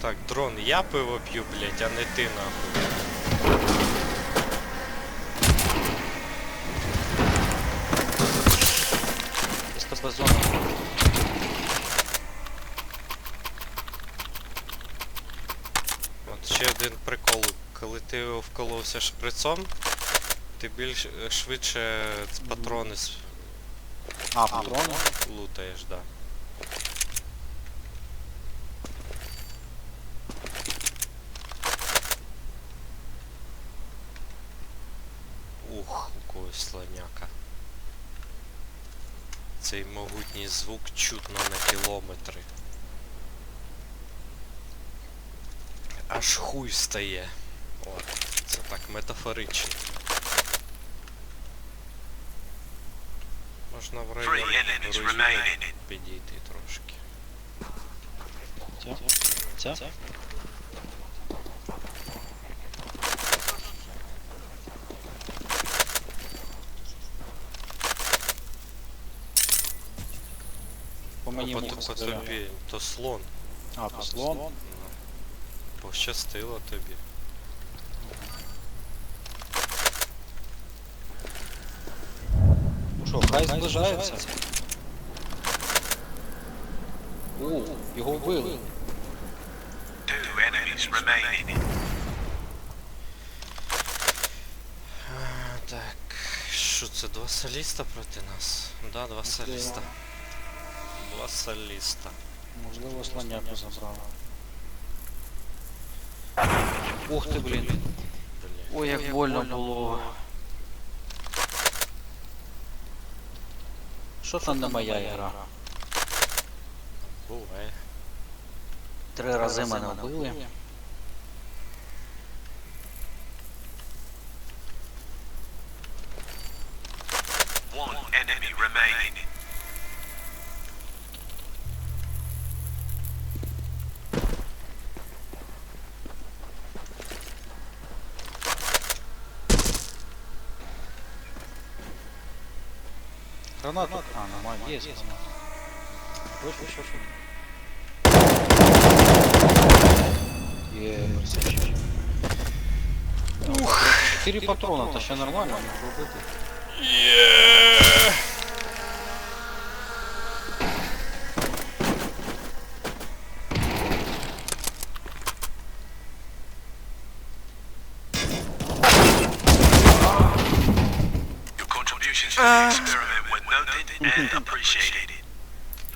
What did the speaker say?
Так, дрон, я пиво п'ю, блять, а не ти нахуй. Зона. От ще один прикол. Коли ти вколовся шприцом, ти більш е, швидше патрони А, патрони? лутаєш, да. Ух, у когось слоняка. Цей могутній звук чутно на кілометри. Аж хуй стає. От, це так метафорично. Можна в район enemies руїни remaining. підійти трошки. Ця? Ця? По А мені по, муха по тобі, то слон. А, то слон? Ну, Пощастило тобі. Ну що, хай зближається. О, його вбили. Two enemies remaining. Так, що це, два соліста проти нас? Да, два соліста. Два соліста. Можливо, слоняку забрали. Ух ти, блін. Блін. Ой, як больно було. Що там не моя гра? Буває. Три рази мене вбили. One enemy remaining. Гранату? А, нормально, є граната. Точно, що що? Є, красавчик. Ух! Чотири патрона, то ще нормально, не робити. Є! And appreciated.